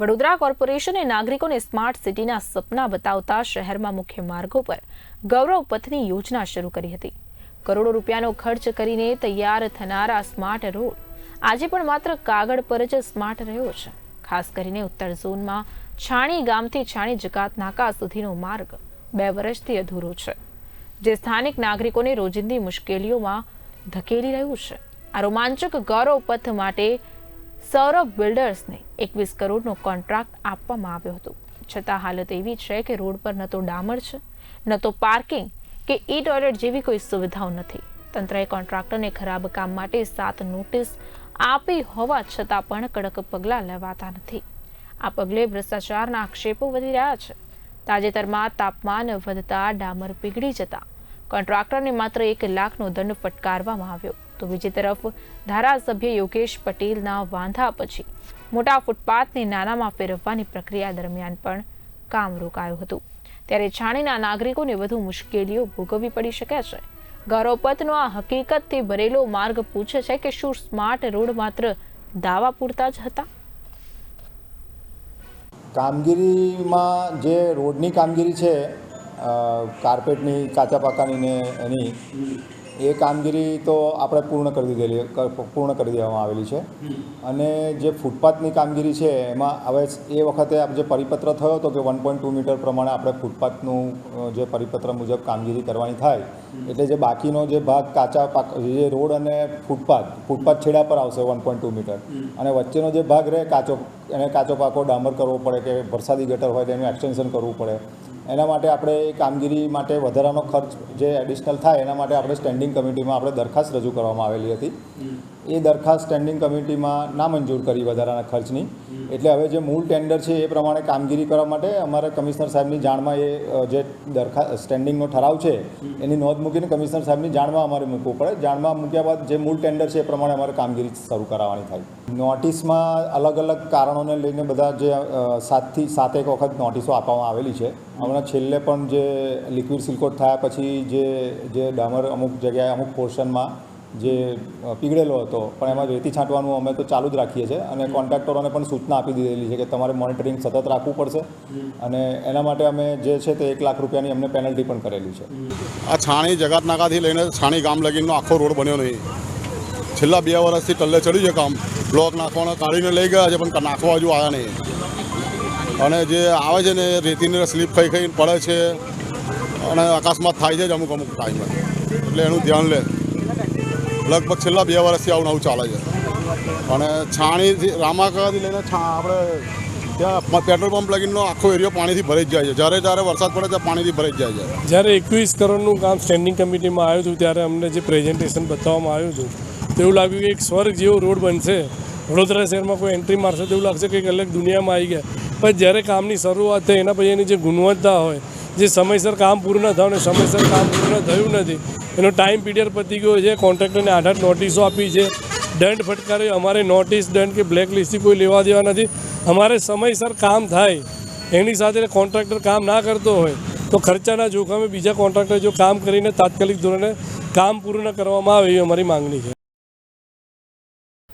વડોદરા કોર્પોરેશને નાગરિકોને સ્માર્ટ સિટીના સપના બતાવતા શહેરમાં મુખ્ય માર્ગો પર ગૌરવ પથની યોજના શરૂ કરી હતી. કરોડો રૂપિયાનો ખર્ચ કરીને તૈયાર થનારા સ્માર્ટ રોડ આજે પણ માત્ર કાગળ પર જ સ્માર્ટ રહ્યો છે. ખાસ કરીને ઉત્તર ઝોનમાં છાણી ગામથી છાણી જકાત નાકા સુધીનો માર્ગ બે વર્ષથી અધૂરો છે. જે સ્થાનિક નાગરિકોને રોજિંદી મુશ્કેલીઓમાં ધકેલી રહ્યું છે. આ રોમાંચક ગૌરવ પથ માટે સૌરભ બિલ્ડર્સને એકવીસ કરોડનો કોન્ટ્રાક્ટ આપવામાં આવ્યો હતો. છતાં હાલત એવી છે કે રોડ પર ન તો ડામર છે, ન તો પાર્કિંગ કે ઈ ટોયલેટ જેવી કોઈ સુવિધાઓ નથી. તંત્રએ કોન્ટ્રાક્ટરને ખરાબ કામ માટે સાત નોટિસ આપી હોવા છતાં પણ કડક પગલાં લેવાતા નથી. આ પગલે ભ્રષ્ટાચારના આક્ષેપો વધી રહ્યા છે. તાજેતરમાં તાપમાન વધતા ડામર પીગળી જતા કોન્ટ્રાક્ટરને માત્ર એક લાખનો દંડ ફટકારવામાં આવ્યો. તો બીજી તરફ ધારાસભ્ય યોગેશ પટેલના વાંધા પછી મોટા ફૂટપાથને નાનામાં ફેરવવાની પ્રક્રિયા દરમિયાન પણ કામ રોકાયું હતું. ત્યારે છાણીના નાગરિકોને વધુ મુશ્કેલીઓ ભોગવવી પડી શકે છે. ગૌરવપથનો આ હકીકતથી ભરેલો માર્ગ પૂછે છે કે શું સ્માર્ટ રોડ માત્ર દાવા પૂરતા જ હતા? કામગીરીમાં જે રોડની કામગીરી છે કાર્પેટની, કાચા પાકાની ને એની એ કામગીરી તો આપણે પૂર્ણ કરી દીધેલી પૂર્ણ કરી દેવામાં આવેલી છે. અને જે ફૂટપાથની કામગીરી છે, એમાં હવે એ વખતે જે પરિપત્ર થયો હતો કે વન પોઈન્ટ ટુ મીટર પ્રમાણે આપણે ફૂટપાથનું જે પરિપત્ર મુજબ કામગીરી કરવાની થાય, એટલે જે બાકીનો જે ભાગ કાચા પાક જે રોડ અને ફૂટપાથ ફૂટપાથ છેડા પર આવશે વન પોઈન્ટ ટુ મીટર અને વચ્ચેનો જે ભાગ રહે કાચો, એને કાચો પાકો ડામર કરવો પડે કે વરસાદી ગટર હોય તો એનું એક્સટેન્શન કરવું પડે. એના માટે આપણે એ કામગીરી માટે વધારાનો ખર્ચ જે એડિશનલ થાય, એના માટે આપણે સ્ટેન્ડિંગ કમિટીમાં આપણે દરખાસ્ત રજૂ કરવામાં આવેલી હતી. એ દરખાસ્ત સ્ટેન્ડિંગ કમિટીમાં નામંજૂર કરી વધારાના ખર્ચની. એટલે હવે જે મૂળ ટેન્ડર છે એ પ્રમાણે કામગીરી કરવા માટે અમારે કમિશનર સાહેબની જાણમાં એ જે દરખાસ્ત સ્ટેન્ડિંગનો ઠરાવ છે, એની નોંધ મૂકીને કમિશનર સાહેબની જાણમાં અમારે મૂકવું પડે. જાણમાં મૂક્યા બાદ જે મૂળ ટેન્ડર છે એ પ્રમાણે અમારે કામગીરી શરૂ કરાવવાની થાય. નોટિસમાં અલગ અલગ કારણોને લઈને બધા જે સાતથી સાતેક વખત નોટિસો આપવામાં આવેલી છે. હમણાં છેલ્લે પણ જે લિક્વિડ સિલકોટ થયા પછી જે જે ડામર અમુક જગ્યાએ અમુક પોર્શનમાં જે પીગળેલો હતો. પણ એમાં રેતી છાંટવાનું અમે તો ચાલુ જ રાખીએ છીએ અને કોન્ટ્રાક્ટરોને પણ સૂચના આપી દીધેલી છે કે તમારે મોનિટરિંગ સતત રાખવું પડશે. અને એના માટે અમે જે છે તે એક લાખ રૂપિયાની અમને પેનલ્ટી પણ કરેલી છે. આ છાણી જગાત નાકાથી લઈને છાણી ગામ લગીનનો આખો રોડ બન્યો નહીં. છેલ્લા બે વર્ષથી ટલ્લે ચડ્યું છે કામ. બ્લોક નાખવાના કાઢીને લઈ ગયા છે પણ નાખવા હજુ આવ્યા નહીં. અને જે આવે છે ને રેતીને રેતીની સ્લીપ ખાઈ ખાઈને પડે છે. અને અકસ્માત થાય છે જ અમુક અમુક ટાઈમે. એટલે એનું ધ્યાન લે. લગભગ છેલ્લા બે વર્ષથી આવું નવું ચાલે છે. અને છાણીથી, રામાકાથી લઈને છા, આપણે ત્યાં પેટ્રોલ પંપ લગીનનો આખો એરિયો પાણીથી ભરાઈ જાય છે. જ્યારે જ્યારે વરસાદ પડે ત્યારે પાણીથી ભરાઈ જ જાય છે. જ્યારે એકવીસ કરોડનું કામ સ્ટેન્ડિંગ કમિટીમાં આવ્યું હતું, ત્યારે અમને જે પ્રેઝન્ટેશન બતાવવામાં આવ્યું હતું, તેવું લાગ્યું કે એક સ્વર્ગ જેવો રોડ બનશે. વડોદરા શહેરમાં કોઈ એન્ટ્રી મારશે, તેવું લાગશે કે અલગ દુનિયામાં આવી ગયા. પણ જ્યારે કામની શરૂઆત થઈ, એના પછી એની જે ગુણવત્તા હોય જે સમયસર કામ પૂરું ન થયું અને સમયસર કામ પૂરું થયું નથી. એનો ટાઈમ પીરિયડ પતી ગયો છે. કોન્ટ્રાક્ટરને આઠ આઠ નોટિસો આપી છે. દંડ ફટકાર્યો અમારે નોટિસ દંડ કે બ્લેક લિસ્ટથી કોઈ લેવા દેવા નથી. અમારે સમયસર કામ થાય. એની સાથે કોન્ટ્રાક્ટર કામ ના કરતો હોય, તો ખર્ચાના જોખમે બીજા કોન્ટ્રાક્ટર જો કામ કરીને તાત્કાલિક ધોરણે કામ પૂર્ણ કરવામાં આવે એ અમારી માંગણી છે.